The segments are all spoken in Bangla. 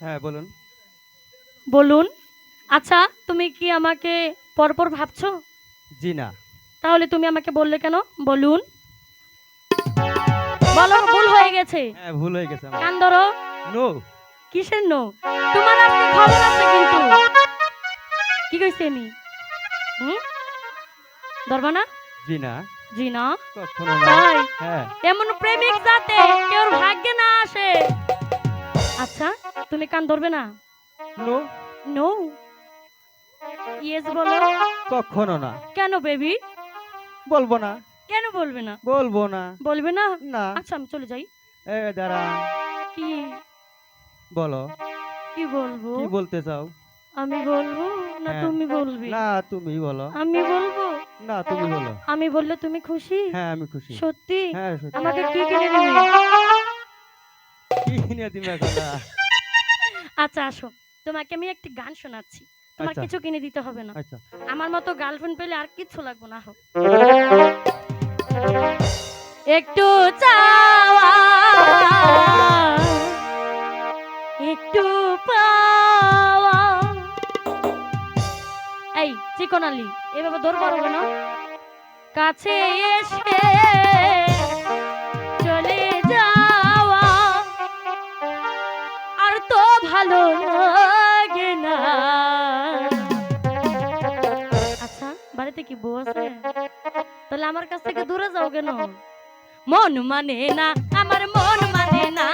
হ্যাঁ বলুন। বলুন। আচ্ছা তুমি কি আমাকে পরপর ভাবছ? জি না। তাহলে তুমি আমাকে বললে কেন? বলুন। বলো ভুল হয়ে গেছে। হ্যাঁ ভুল হয়ে গেছে আমার। কান ধরো। নো। কিসের নো? তোমার আজকে খবর আছে কিন্তু। কি কইছি আমি হুম? ধরবা না? জি না। জি না। কখনো না। হ্যাঁ। এমন প্রেমিক যাতে কেউ ভাগ্যে না আসে। আচ্ছা তুমি কান ধরবে না? নো। নো? ইয়েস বলো। কখনো না। কেন বেবি বলব না। কেন বলবে না? বলব না। বলবে না? না। আচ্ছা আমি চলে যাই। এ দাঁড়া। কি? বলো। কি বলব? কি বলতে চাও? আমি বলব না হ্যাঁ। তুমি বলবে? না তুমি বলো। আমি বলব? না তুমি বলো। আমি বললে তুমি খুশি? হ্যাঁ আমি খুশি। সত্যি? হ্যাঁ সত্যি। আমাকে কি কিনে দিবে? কিনে দিবে এখন আচ্ছা আসো। তোমাকে আমি একটি গান শোনাচ্ছি। তোমার আচ্ছা। কিছু কিনে দিতে হবে না। আচ্ছা। আমার মতো গার্লফ্রেন্ড পেলে আর কিচ্ছু লাগবে না হোক। একটু চাওয়া একটু পাওয়া। এই চিকন আলী এভাবে দৌড় পারবে না কাছে এসে ভালো লাগে না। আচ্ছা বাড়িতে কি বউ আছে? তাহলে আমার কাছ থেকে দূরে যাও কেন? মন মানে না, আমার মন মানে না।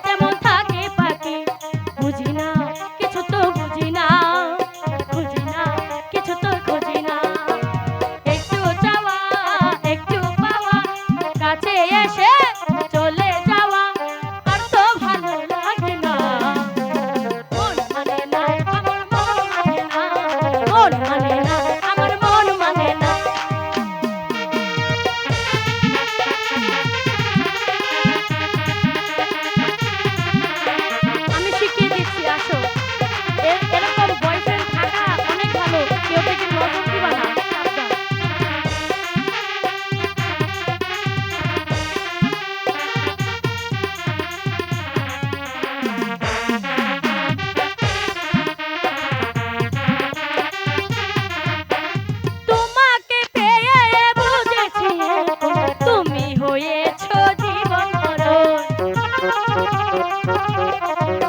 tem um Thank you.